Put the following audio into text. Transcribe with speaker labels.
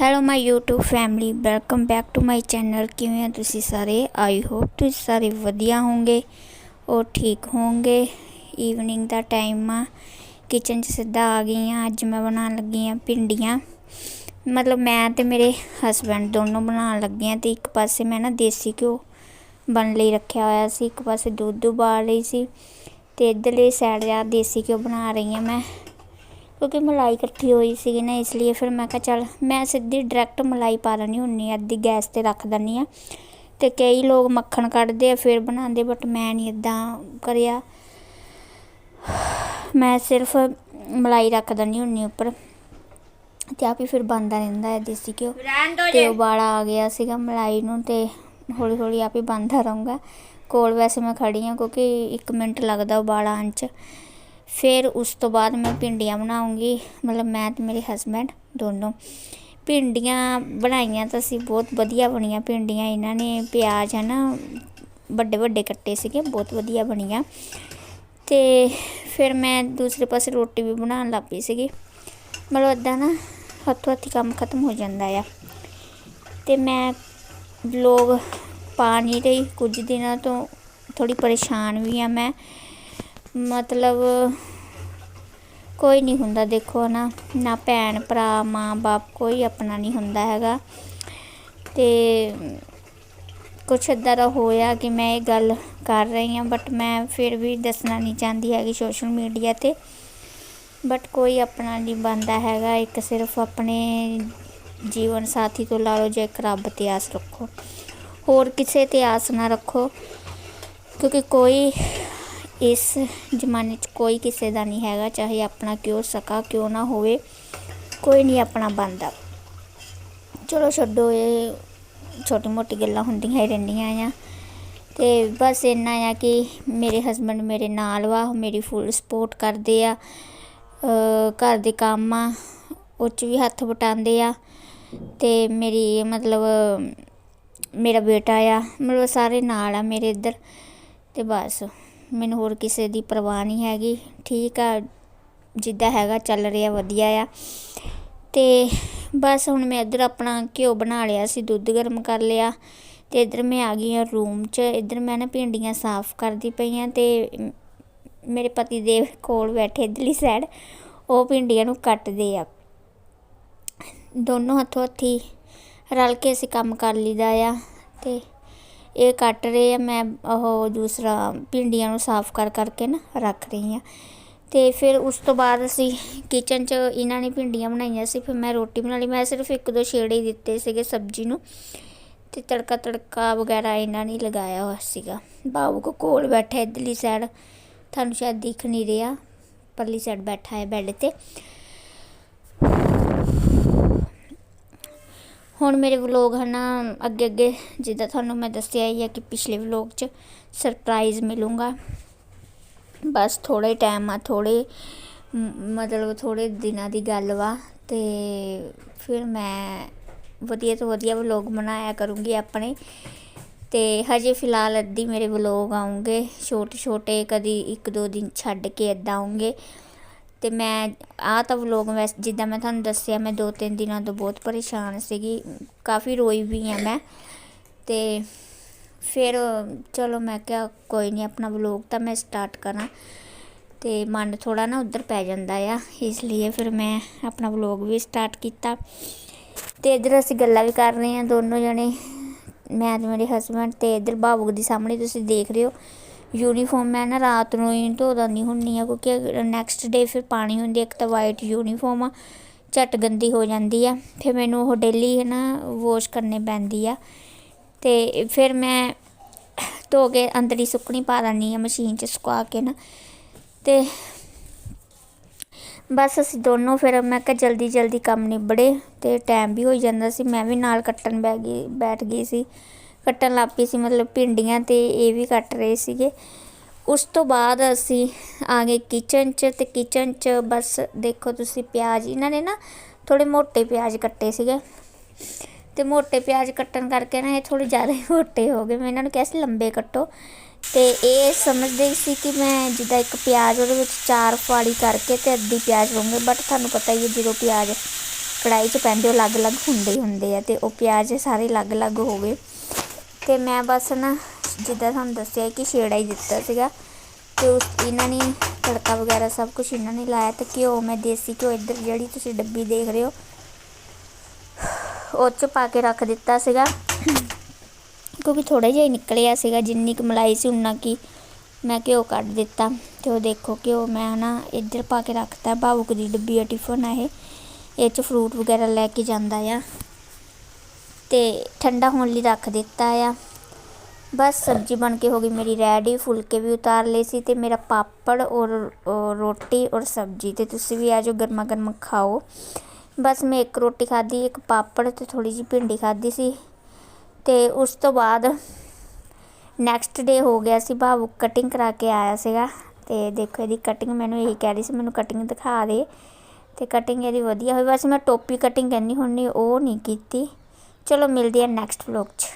Speaker 1: Hello my YouTube family welcome back to my channel ਕਿਵੇਂ ਆ ਤੁਸੀਂ ਸਾਰੇ? ਆਈ ਹੋਪ ਤੁਸੀਂ ਸਾਰੇ ਵਧੀਆ ਹੋਵੋਗੇ ਔਰ ਠੀਕ ਹੋਵੋਗੇ। ਈਵਨਿੰਗ ਦਾ ਟਾਈਮ ਆ। ਕਿਚਨ 'ਚ ਸਿੱਧਾ ਆ ਗਈ ਆ। ਅੱਜ ਮੈਂ ਬਣਾਉਣ ਲੱਗੀ ਆ ਭਿੰਡੀਆਂ। ਮਤਲਬ ਮੈਂ ਤੇ ਮੇਰੇ ਹਸਬੰਡ ਦੋਨੋਂ ਬਣਾਉਣ ਲੱਗੇ ਆ ਤੇ ਇੱਕ ਪਾਸੇ ਮੈਂ ਨਾ ਦੇਸੀ ਘਿਓ ਬਣ ਲਈ ਰੱਖਿਆ ਹੋਇਆ ਸੀ। ਇੱਕ ਪਾਸੇ ਦੁੱਧ ਉਬਾਲ ਰਹੀ ਸੀ। ਤੇ ਇਧਰਲੇ ਸਾਈਡ ਆ, ਦੇਸੀ ਘਿਓ ਬਣਾ ਰਹੀ ਆ ਮੈਂ। ਕਿਉਂਕਿ ਮਲਾਈ ਇਕੱਠੀ ਹੋਈ ਸੀਗੀ ਨਾ ਇਸ ਲਈ ਫਿਰ ਮੈਂ ਕਿਹਾ ਚੱਲ ਮੈਂ ਸਿੱਧੀ ਡਾਇਰੈਕਟ ਮਲਾਈ ਪਾ ਲੈਣੀ ਹੁੰਨੀ ਅੱਧੀ ਗੈਸ ਤੇ ਰੱਖ ਦਿੰਨੀ ਆ ਤੇ ਕਈ ਲੋਕ ਮੱਖਣ ਕੱਢਦੇ ਆ ਫਿਰ ਬਣਾਉਂਦੇ ਬਟ ਮੈਂ ਨਹੀਂ ਇਦਾਂ ਕਰਿਆ। ਮੈਂ ਸਿਰਫ ਮਲਾਈ ਰੱਖ ਦਿੰਨੀ ਹੁੰਨੀ ਉੱਪਰ। ਤੇ ਆਪ ਹੀ ਫਿਰ ਬੰਦਾ ਰਹਿੰਦਾ ਹੈ ਦੇਸੀ ਘਿਓ। ਤੇ ਉਬਾਲਾ ਆ ਗਿਆ ਸੀਗਾ ਮਲਾਈ ਨੂੰ ਤੇ ਹੌਲੀ ਹੌਲੀ ਆਪ ਹੀ ਬੰਦਾ ਰਹੂੰਗਾ। ਕੋਲ ਵੈਸੇ ਮੈਂ ਖੜੀ ਹਾਂ ਕਿਉਂਕਿ 1 ਮਿੰਟ ਲੱਗਦਾ ਉਬਾਲਾ ਆਉਣ 'ਚ। ਫਿਰ ਉਸ ਤੋਂ ਬਾਅਦ ਮੈਂ ਭਿੰਡੀਆਂ ਬਣਾਉਂਗੀ। ਮਤਲਬ ਮੈਂ ਤੇ ਮੇਰੇ ਹਸਬੈਂਡ ਦੋਨੋਂ। ਭਿੰਡੀਆਂ ਬਣਾਈਆਂ ਤਾਂ ਅਸੀਂ ਬਹੁਤ ਵਧੀਆ ਬਣੀਆਂ ਭਿੰਡੀਆਂ। ਇਹਨਾਂ ਨੇ ਪਿਆਜ਼ ਹੈ ਨਾ ਵੱਡੇ ਵੱਡੇ ਕੱਟੇ ਸੀਗੇ, ਬਹੁਤ ਵਧੀਆ ਬਣੀਆਂ। ਤੇ ਫਿਰ ਮੈਂ ਦੂਸਰੇ ਪਾਸੇ ਰੋਟੀ ਵੀ ਬਣਾਉਣ ਲੱਗ ਪਈ ਸੀਗੀ। ਮਤਲਬ ਇੱਦਾਂ ਨਾ ਹੱਥੋਂ ਹੱਥੀ ਕੰਮ ਖਤਮ ਹੋ ਜਾਂਦਾ ਆ। ਤੇ ਮੈਂ ਲੋਕ ਪਾ ਨਹੀਂ ਰਹੀ ਕੁਝ ਦਿਨਾਂ ਤੋਂ ਥੋੜੀ ਪਰੇਸ਼ਾਨ ਵੀ ਆ ਮੈਂ। ਮਤਲਬ ਕੋਈ ਨਹੀਂ ਹੁੰਦਾ, ਦੇਖੋ ਨਾ ਨਾ ਭੈਣ ਭਰਾ, ਮਾਂ ਬਾਪ ਕੋਈ ਆਪਣਾ ਨਹੀਂ ਹੁੰਦਾ ਹੈਗਾ। ਤੇ ਕੁਛ ਇੱਦਾਂ ਦਾ ਹੋਇਆ ਕਿ ਮੈਂ ਇਹ ਗੱਲ ਕਰ ਰਹੀ ਹਾਂ ਬਟ ਮੈਂ ਫਿਰ ਵੀ ਦੱਸਣਾ ਨਹੀਂ ਚਾਹੁੰਦੀ ਹੈਗੀ ਸੋਸ਼ਲ ਮੀਡੀਆ ਤੇ। ਬਟ ਕੋਈ ਆਪਣਾ ਨਹੀਂ ਬੰਦਾ ਹੈਗਾ, ਇੱਕ ਸਿਰਫ ਆਪਣੇ ਜੀਵਨ ਸਾਥੀ ਤੋਂ ਲਾ ਲਓ, ਜੇ ਇੱਕ ਰੱਬ ਤੇ ਆਸ ਰੱਖੋ। ਹੋਰ ਕਿਸੇ ਤੇ ਆਸ ਨਾ ਰੱਖੋ, ਕਿਉਂਕਿ ਕੋਈ ਇਸ ਜ਼ਮਾਨੇ 'ਚ ਕੋਈ ਕਿਸੇ ਦਾ ਨਹੀਂ ਹੈਗਾ, ਚਾਹੇ ਆਪਣਾ ਕਿਉਂ ਸਕਾ, ਕਿਉਂ ਨਾ ਹੋਵੇ, ਕੋਈ ਨਹੀਂ ਆਪਣਾ ਬੰਦਾ ਚਲੋ ਛੱਡੋ, ਇਹ ਛੋਟੀ ਮੋਟੀ ਗੱਲਾਂ ਹੁੰਦੀਆਂ ਹੀ ਰਹਿੰਦੀਆਂ ਆ। ਤੇ ਬਸ ਇੰਨਾ ਆ ਕਿ ਮੇਰੇ ਹਸਬੰਡ ਮੇਰੇ ਨਾਲ ਵਾ, ਮੇਰੀ ਫੁੱਲ ਸਪੋਰਟ ਕਰਦੇ ਆ। ਘਰ ਦੇ ਕੰਮ ਆ, ਉਹ 'ਚ ਵੀ ਹੱਥ ਵਟਾਉਂਦੇ ਆ। ਤੇ ਮੇਰੀ ਮਤਲਬ, ਮੇਰਾ ਬੇਟਾ ਆ, ਮਤਲਬ ਸਾਰੇ ਨਾਲ ਆ ਮੇਰੇ ਇੱਧਰ। ਤੇ ਬਸ। ਮੈਨੂੰ ਹੋਰ ਕਿਸੇ ਦੀ ਪਰਵਾਹ ਨਹੀਂ ਹੈਗੀ। ਠੀਕ ਆ, ਜਿੱਦਾਂ ਹੈਗਾ ਚੱਲ ਰਿਹਾ, ਵਧੀਆ ਆ। ਤੇ ਬਸ ਹੁਣ ਮੈਂ ਇੱਧਰ ਆਪਣਾ ਘਿਓ ਬਣਾ ਲਿਆ ਸੀ, ਦੁੱਧ ਗਰਮ ਕਰ ਲਿਆ। ਤੇ ਇੱਧਰ ਮੈਂ ਆ ਗਈ ਆ ਰੂਮ 'ਚ। ਇੱਧਰ ਮੈਂ ਨਾ ਭਿੰਡੀਆਂ ਸਾਫ਼ ਕਰਦੀ ਪਈ ਆ ਤੇ ਮੇਰੇ ਪਤੀ ਦੇ ਕੋਲ ਬੈਠੇ ਇਧਰਲੀ ਸਾਈਡ ਉਹ ਭਿੰਡੀਆਂ ਨੂੰ ਕੱਟਦੇ ਆ। ਦੋਨੋਂ ਹੱਥੋਂ ਹੱਥੀ ਰਲ ਕੇ ਅਸੀਂ ਕੰਮ ਕਰ ਲਈਦਾ ਆ ਤੇ ਇਹ ਕੱਟ ਰਹੇ ਆ, ਮੈਂ ਉਹ ਦੂਸਰਾ ਭਿੰਡੀਆਂ ਨੂੰ ਸਾਫ਼ ਕਰ ਕਰਕੇ ਨਾ ਰੱਖ ਰਹੀ ਹਾਂ। ਤੇ ਫਿਰ ਉਸ ਤੋਂ ਬਾਅਦ ਅਸੀਂ ਕਿਚਨ 'ਚ ਇਹਨਾਂ ਨੇ ਭਿੰਡੀਆਂ ਬਣਾਈਆਂ ਸੀ, ਫਿਰ ਮੈਂ ਰੋਟੀ ਬਣਾ ਲਈ। ਮੈਂ ਸਿਰਫ ਇੱਕ ਦੋ ਛੇੜੇ ਹੀ ਦਿੱਤੇ ਸੀਗੇ ਸਬਜ਼ੀ ਨੂੰ ਤੇ ਤੜਕਾ ਤੜਕਾ ਵਗੈਰਾ ਇਹਨਾਂ ਨੇ ਲਗਾਇਆ ਹੋਇਆ ਸੀਗਾ। ਬਾਬੂ ਕੋ ਕੋਲ ਬੈਠਾ ਇਧਰਲੀ ਸਾਈਡ ਤੁਹਾਨੂੰ ਸ਼ਾਇਦ ਦਿਖ ਨਹੀਂ ਰਿਹਾ। ਪਰਲੀ ਸਾਈਡ ਬੈਠਾ ਹੈ ਬੈੱਡ ਤੇ। ਹੁਣ ਮੇਰੇ ਵਲੋਗ ਹਨਾ ਅੱਗੇ ਅੱਗੇ ਜਿੱਦਾਂ ਤੁਹਾਨੂੰ ਮੈਂ ਦੱਸਿਆ ਹੀ ਹੈ ਕਿ ਪਿਛਲੇ ਵਲੋਗ 'ਚ ਸਰਪ੍ਰਾਈਜ਼ ਮਿਲੂਗਾ। ਬਸ ਥੋੜਾ ਟਾਈਮ ਆ ਥੋੜੇ ਮਤਲਬ ਥੋੜੇ ਦਿਨਾਂ ਦੀ ਗੱਲ ਵਾ ਤੇ ਫਿਰ ਮੈਂ ਵਧੀਆ ਤੋਂ ਵਧੀਆ ਵਲੋਗ ਬਣਾਇਆ ਕਰੂੰਗੀ ਆਪਣੇ। ਤੇ ਹਜੇ ਫਿਲਹਾਲ ਅੱਧੀ ਮੇਰੇ ਵਲੋਗ ਆਉਂਗੇ ਛੋਟੇ ਛੋਟੇ ਕਦੀ ਇੱਕ ਦੋ ਦਿਨ ਛੱਡ ਕੇ ਇਦਾਂ ਆਉਂਗੇ ਤੇ ਮੈਂ ਆਹ ਤਾਂ ਵਲੋਗ ਵੈਸ, ਜਿੱਦਾਂ ਮੈਂ ਤੁਹਾਨੂੰ ਦੱਸਿਆ, ਮੈਂ ਦੋ ਤਿੰਨ ਦਿਨਾਂ ਤੋਂ ਬਹੁਤ ਪਰੇਸ਼ਾਨ ਸੀਗੀ, ਕਾਫੀ ਰੋਈ ਵੀ ਆ ਮੈਂ। ਤੇ ਫਿਰ ਚਲੋ ਮੈਂ ਕਿਹਾ, ਕੋਈ ਨਹੀਂ ਆਪਣਾ ਵਲੋਗ ਤਾਂ ਮੈਂ ਸਟਾਰਟ ਕਰਾਂ। ਤੇ ਮਨ ਥੋੜਾ ਨਾ ਉਧਰ ਪੈ ਜਾਂਦਾ ਆ, ਇਸ ਲਈ ਫਿਰ ਮੈਂ ਆਪਣਾ ਵਲੋਗ ਵੀ ਸਟਾਰਟ ਕੀਤਾ। ਤੇ ਇਧਰ ਅਸੀਂ ਗੱਲਾਂ ਵੀ ਕਰ ਰਹੇ ਹਾਂ ਦੋਨੋਂ ਜਣੇ। ਮੈਂ ਤੇ ਮੇਰੇ ਹਸਬੰਡ ਤੇ ਇਧਰ ਬਾਬੂ ਦੀ ਸਾਹਮਣੇ ਤੁਸੀਂ ਦੇਖ ਰਹੇ ਹੋ। ਯੂਨੀਫਾਰਮ ਮੈਂ ਨਾ ਰਾਤ ਨੂੰ ਹੀ ਧੋ ਦਿੰਦੀ ਹੁੰਦੀ ਹਾਂ, ਕਿਉਂਕਿ ਨੈਕਸਟ ਡੇ ਫਿਰ ਪਾਣੀ ਹੁੰਦੀ ਇੱਕ ਤਾਂ ਵਾਈਟ ਯੂਨੀਫਾਰਮ ਆ, ਝਟ ਗੰਦੀ ਹੋ ਜਾਂਦੀ ਆ, ਫਿਰ ਮੈਨੂੰ ਉਹ ਡੇਲੀ ਹੈ ਨਾ ਵਾਸ਼ ਕਰਨੀ ਪੈਂਦੀ ਆ। ਤੇ ਫਿਰ ਮੈਂ ਧੋ ਕੇ ਅੰਦਰ ਹੀ ਸੁੱਕਣੀ ਪਾ ਦਿੰਦੀ ਆ ਮਸ਼ੀਨ 'ਚ ਸੁਕਾ ਕੇ ਨਾ। ਤੇ ਬਸ ਅਸੀਂ ਦੋਨੋਂ ਫਿਰ ਮੈਂ ਕਿਹਾ ਜਲਦੀ ਜਲਦੀ ਕੰਮ ਨਿਬੜੇ ਤੇ ਟਾਈਮ ਵੀ ਹੋ ਜਾਂਦਾ ਸੀ, ਮੈਂ ਵੀ ਨਾਲ ਕੱਟਣ ਬੈ ਗਈ, ਬੈਠ ਗਈ ਸੀ। ਕੱਟਣ ਲੱਗ ਪਈ ਸੀ, ਮਤਲਬ ਭਿੰਡੀਆਂ ਤੇ ਇਹ ਵੀ ਕੱਟ ਰਹੇ ਸੀਗੇ। ਉਸ ਤੋਂ ਬਾਅਦ ਅਸੀਂ ਆ ਗਏ ਕਿਚਨ 'ਚ ਤੇ ਕਿਚਨ 'ਚ ਬਸ ਦੇਖੋ ਤੁਸੀਂ ਪਿਆਜ਼, ਇਹਨਾਂ ਨੇ ਨਾ ਥੋੜੇ ਮੋٹے ਪਿਆਜ਼ ਕੱਟੇ ਸੀਗੇ। ਤੇ ਮੋٹے ਪਿਆਜ਼ ਕੱਟਣ ਕਰਕੇ ਨਾ ਇਹ ਥੋੜੇ ਜ਼ਿਆਦਾ ਮੋٹੇ ਹੋ ਗਏ। ਮੈਂ ਇਹਨਾਂ ਨੂੰ ਕਿਹਾ ਸੀ ਲੰਬੇ ਕੱਟੋ। ਤੇ ਇਹ ਸਮਝਦੇ ਸੀ ਕਿ ਮੈਂ ਜਿੱਦਾਂ ਇੱਕ ਪਿਆਜ਼ ਉਹਦੇ ਵਿੱਚ ਚਾਰ ਫਾੜੀ ਕਰਕੇ ਤੇ ਅੱਧੀ ਪਿਆਜ਼ ਲਵਾਂਗੇ ਬਟ ਤੁਹਾਨੂੰ ਪਤਾ ਹੀ ਹੈ ਜਦੋਂ ਪਿਆਜ਼ ਕੜਾਈ 'ਚ ਪੈਂਦੇ ਉਹ ਅਲੱਗ-ਅਲੱਗ ਹੁੰਦੇ ਹੀ ਹੁੰਦੇ ਆ ਤੇ ਉਹ ਪਿਆਜ਼ ਸਾਰੇ ਅਲੱਗ-ਅਲੱਗ ਹੋ ਗਏ। ਤੇ ਮੈਂ ਬਸ ਨਾ ਜਿੱਦਾਂ ਤੁਹਾਨੂੰ ਦੱਸਿਆ ਕਿ ਛੇੜਾ ਹੀ ਦਿੱਤਾ ਸੀਗਾ ਤੇ ਉਸ ਇਹਨਾਂ ਨੇ ਤੜਕਾ ਵਗੈਰਾ ਸਭ ਕੁਝ ਇਹਨਾਂ ਨੇ ਲਾਇਆ ਤੇ ਘਿਓ, ਮੈਂ ਦੇਸੀ ਘਿਓ ਇੱਧਰ ਜਿਹੜੀ ਤੁਸੀਂ ਡੱਬੀ ਦੇਖ ਰਹੇ ਹੋ, ਉਹ 'ਚ ਪਾ ਕੇ ਰੱਖ ਦਿੱਤਾ ਸੀਗਾ। ਕਿਉਂਕਿ ਥੋੜਾ ਜਿਹਾ ਹੀ ਨਿਕਲਿਆ ਸੀਗਾ, ਜਿੰਨੀ ਕੁ ਮਲਾਈ ਸੀ ਉਨਾ ਕੀ ਮੈਂ ਘਿਓ ਕੱਢ ਦਿੱਤਾ ਤੇ ਉਹ ਦੇਖੋ ਘਿਓ ਮੈਂ ਨਾ ਇੱਧਰ ਪਾ ਕੇ ਰੱਖਤਾ, ਭਾਵੁਕ ਦੀ ਡੱਬੀ ਆ ਟਿਫਨ ਆ ਇਹ ਇਹ 'ਚ ਫਰੂਟ ਵਗੈਰਾ ਲੈ ਕੇ ਜਾਂਦਾ ਆ। ਤੇ ਠੰਡਾ ਹੋਣ ਲਈ ਰੱਖ ਦਿੱਤਾ ਆ। ਬਸ ਸਬਜ਼ੀ ਬਣ ਕੇ ਹੋ ਗਈ ਮੇਰੀ ਰੈਡੀ, ਫੁਲਕੇ ਵੀ ਉਤਾਰ ਲਏ ਸੀ ਤੇ ਮੇਰਾ ਪਾਪੜ ਔਰ ਰੋਟੀ ਔਰ ਸਬਜ਼ੀ ਤੇ ਤੁਸੀਂ ਵੀ ਆ ਜਾਓ ਗਰਮਾ ਗਰਮ ਖਾਓ। ਬਸ ਮੈਂ ਇੱਕ ਰੋਟੀ ਖਾਧੀ, ਇੱਕ ਪਾਪੜ ਤੇ ਥੋੜੀ ਜਿਹੀ ਭਿੰਡੀ ਖਾਧੀ ਸੀ ਤੇ ਉਸ ਤੋਂ ਬਾਅਦ ਨੈਕਸਟ ਡੇ ਹੋ ਗਿਆ ਸੀ ਭਾਵੁਕ ਕਟਿੰਗ ਕਰਾ ਕੇ ਆਇਆ ਸੀਗਾ ਤੇ ਦੇਖੋ ਇਹਦੀ ਕਟਿੰਗ ਮੈਨੂੰ ਇਹੀ ਕਹਿ ਰਹੀ ਸੀ, ਮੈਨੂੰ ਕਟਿੰਗ ਦਿਖਾ ਦੇ। ਤੇ ਕਟਿੰਗ ਇਹਦੀ ਵਧੀਆ ਹੋਈ। ਬਸ ਮੈਂ ਟੋਪੀ ਕਟਿੰਗ ਕਹਿੰਦੀ ਹੁੰਨੀ ਉਹ ਨਹੀਂ ਕੀਤੀ। ਚਲੋ ਮਿਲਦੀ ਹੈ ਨੈਕਸਟ ਵਲੌਗ 'ਚ।